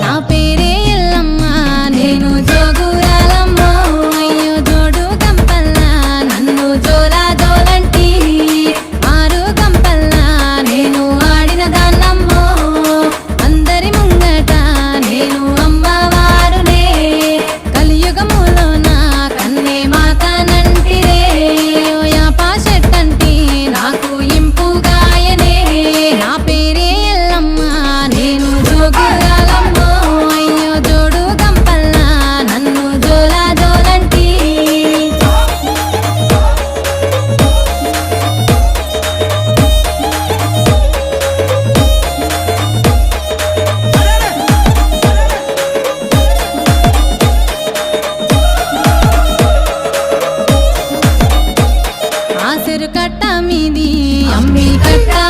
那杯 ஒரு கட்டா மீதி அம்மி கட்டா